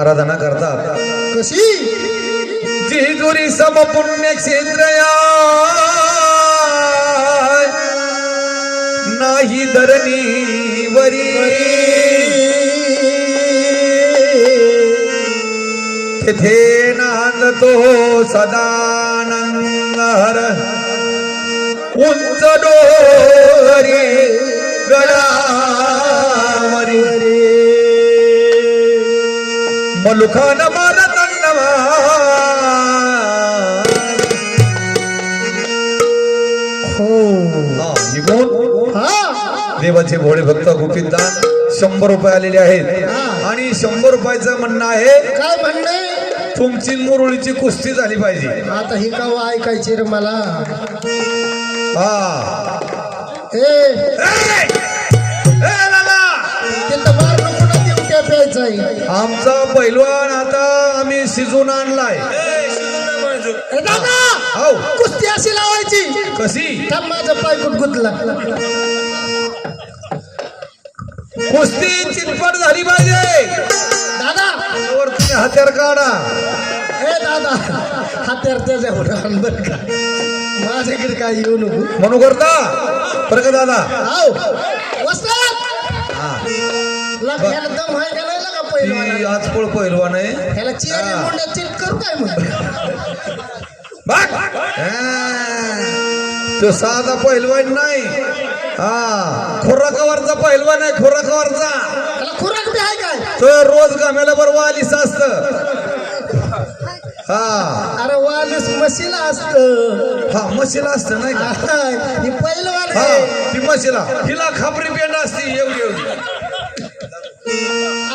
आराधना करतात। कशी? जेजुरी सम पुण्य क्षेत्र नाही धरणी वरी। तेथे नांदतो सदानंद हर उंच डोरी गडावरी मलुखान मानदंडवा हो. निघून देवाचे भोळे भक्त गोपीदान शंभर रुपये आलेले आहेत. हा. आणि शंभर रुपयाचं म्हणणं आहे काय म्हणणे? तुमची मुरळीची कुस्ती झाली पाहिजे. आता ही का ऐकायची रे मला. हा. ए. ए! ए, लाला! तिथं बार आमचा पैलवान आता आम्ही शिजून आणलाय. दादा! हो. कुस्ती अशी लावायची. कशी? थांब माझा पाय गुदगुतला कुस्ती चितपट झाली पाहिजे. दादा! तुम्ही हत्यार काढा. ए दादा! हात्यार त्याच्यावर आण बरं का. माझ्याकडे काय येऊ नको. म्हणू करता. बरं का दादा? हा. दम आहे का ती आज पळ पैलवान आहे. ह्याला चिरा मुंड्या चिट करू काय म्हणतो बघ हा. तो साधा पैलवान नाही. हा. खुराकावरचा पैलवान आहे खुराकावरचा. त्याला खुराक बी आहे काय? तो रोज गम्याला बरोबर आलीस असत. हा. अरे वालीस मशीला असत. हा म्हशीला असतं नाही का? ही पहिलवान हा आहे. ती म्हशीला. हिला खापरी पेंड असती एवढी एवढी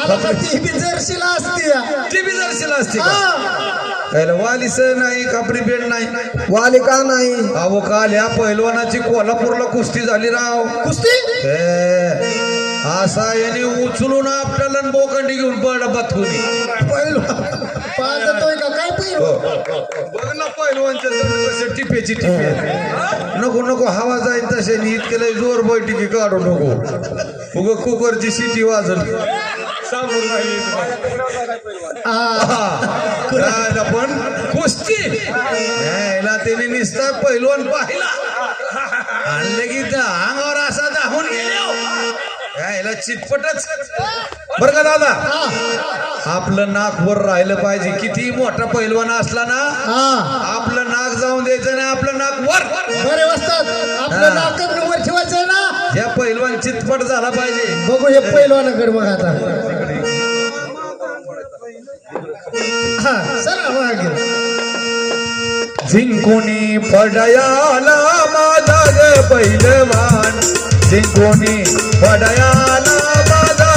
ती बी जर्शीला असती या. ती बी जरशीला असते का? हा. वालीस नाही खापरी पेंड नाही. वाली का नाही? अहो काल ह्या पैलवानाची कोल्हापूरला कुस्ती झाली राव. कुस्ती? हे, असा याने उचलून आपल्याला बोकंडी घेऊन पड बथुनी पहिलवान पाहतोय का? काय बघ ना कसे टिपेची टिपे. नको नको हवा जाईल तसे. इतके लय जोर बैठकी काढू नको. उग कुकरची शिटी वाजल. हा. काय ना पण कुस्ती. यायला त्याने निसता पैलवान पाहिला. आणलं की अंगावर असा दाहून गेले. यायला चितपटच बर का दादा? आपलं नाक वर राहिलं पाहिजे. किती मोठा पैलवान असला ना आपलं नाक जाऊन द्यायचं नाही आपलं नाक वर. बरे वाजतात. आपलं. नाक वर ठेवायचंय ना. या पैलवान चितपट झाला पाहिजे. बघू हे पहिलवानाकडे मग आता. हा सर मागे जिंकुनी पडयाला माझा ग पैलवान जिंकुनी पडयाला माझा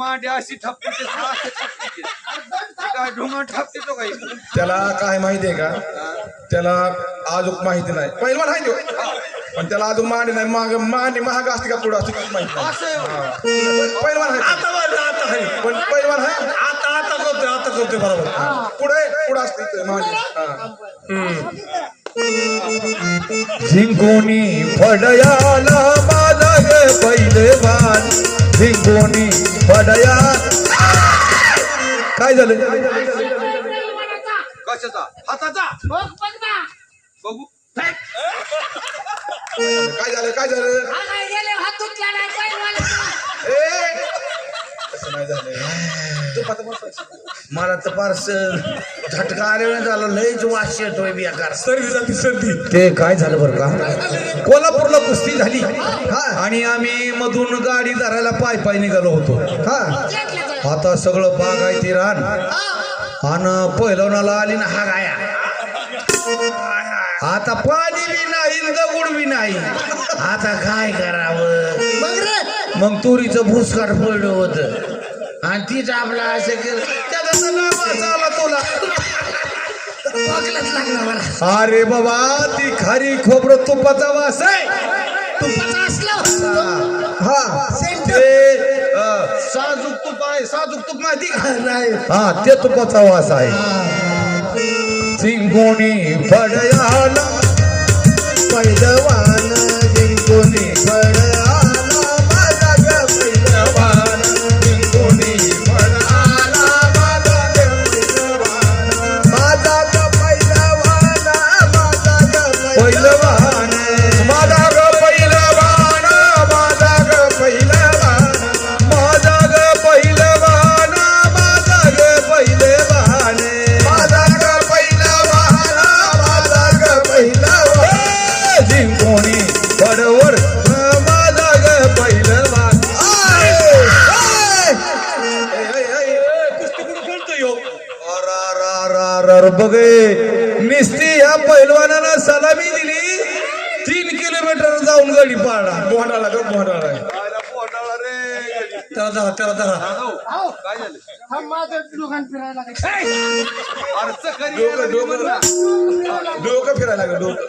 लोक मांड्या अशी थपते काय ढोंगा ठपते तो काही? त्याला काय माहितीये का? त्याला अजून माहिती नाही. पहिलवान आहे तो. पण त्याला अजून मांडी नाही. माग मांडी महाग असते का पुढे असते का माहिती नाही. हा. पहिलवान आहे आता आहे. पण पहिलवान आहे. आता आता करतोय आता करतोय बरोबर. पुढे पुढे असते मांडी हा. झिंगोनी फडयाला माझा ग पैलवान झिंगोनी फडया काय झालं? कशाचा? हाताचा? बघू. काय झालं? काय झालं? ए तसं नाही झालं. तू. मला तर फारस झटका आल्याने झालं लयच वास येतोय बेकार. सर्दी जाती सर्दी. ते काय झालं बरं का? कोल्हापूरला कुस्ती झाली. आणि आम्ही मधून गाडी धरायला पाय पाय निघालो होतो. हा. आता सगळं बाग आहे ती रान. आणि पहिलवनाला आली ना हा गाया. आता पाणी बी नाही दगड बी नाही. आता काय करावं? मग तुरीचं भुसकाट पडलं होतं. आणि तीच आपला असं केलं. आला तुला अरे बाबा ती खारी खोबरं तुपाचा वास आहे. तुपाचा असला हा ते साजूक तुप आहे. साजूक तुप माहिती नाही. हा ते तुपाचा वास आहे. चिंगोणी फडयाला पैलवान बघे. निस्ती या पैलवानानं सलामी दिली. तीन किलोमीटर जाऊन गडी पाडा बोंडाला ग बोंडाला. त्याला धरा त्याला धरा दुकान फिरायला लागेल. डोकं.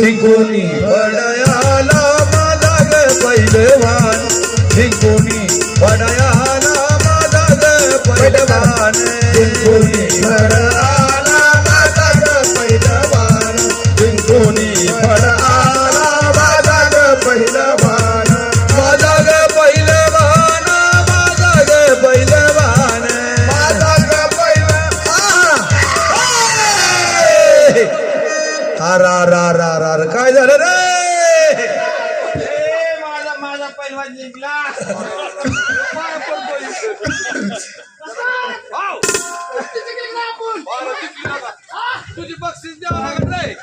जिंकोनी पडयाला माझा ग पैलवान. जिंकोनी पडयाला माझा ग पैलवान. जिंकोनी अरा रा रा रा रा. काय झालं रे माझा माझा पैलवान जिंकला. तुझी बक्षीस द्यावं लागत रे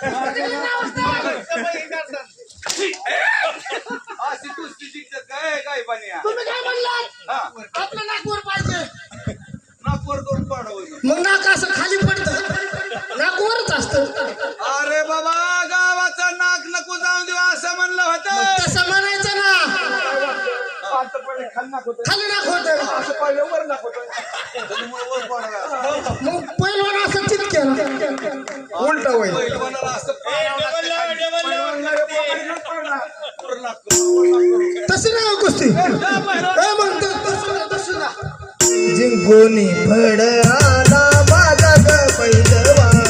फड आला माझा पैलवान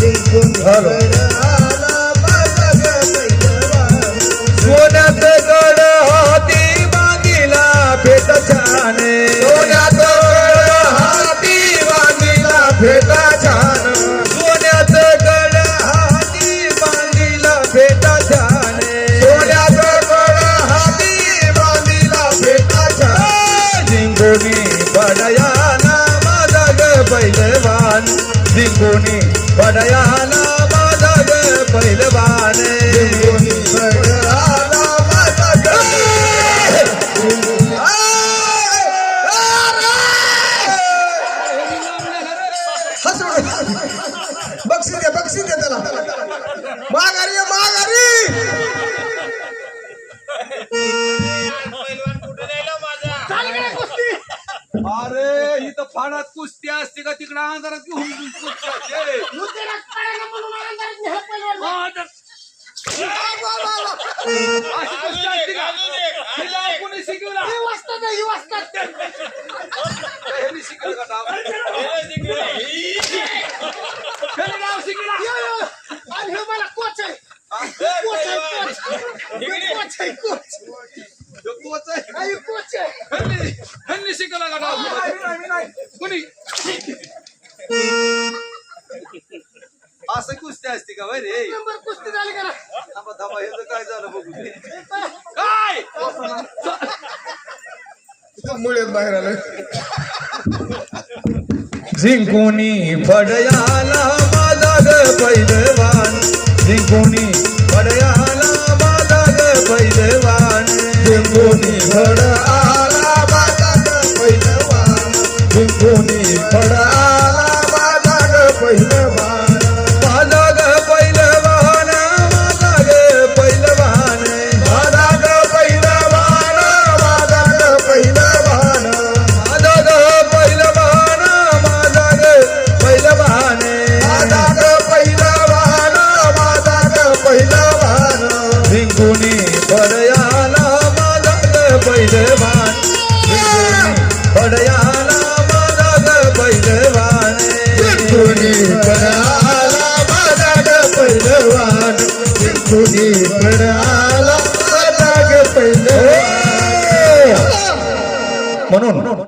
जिंकून फड जिंकोनी पडयाला माझा ग पैलवान फळ आला माझा ग बक्षीस द्या बक्षीस द्या त्याला. फाडात कुस्ती असते का तिकडं अंधारात घेऊन कुस्ती असते? अशी कुस्ती असते का? हिला कोणी शिकवला? ह्यांनी शिकवलं का नाव ह्यांनी नाव शिकवला? ह्यो कोच आहे. ह्यांनी ह्यांनी शिकवलं का कोणी? असं कुस्ती असते का रे कुस्ती झाली का थांबा थांबा ह्याचं काय झालं बघू काय? मुळेच बाहेर आलं. जिंकोनी पडयाला माझा ग पैलवान. जिंकोनी पडयाला माझा ग पैलवान. जिंकूनी फळ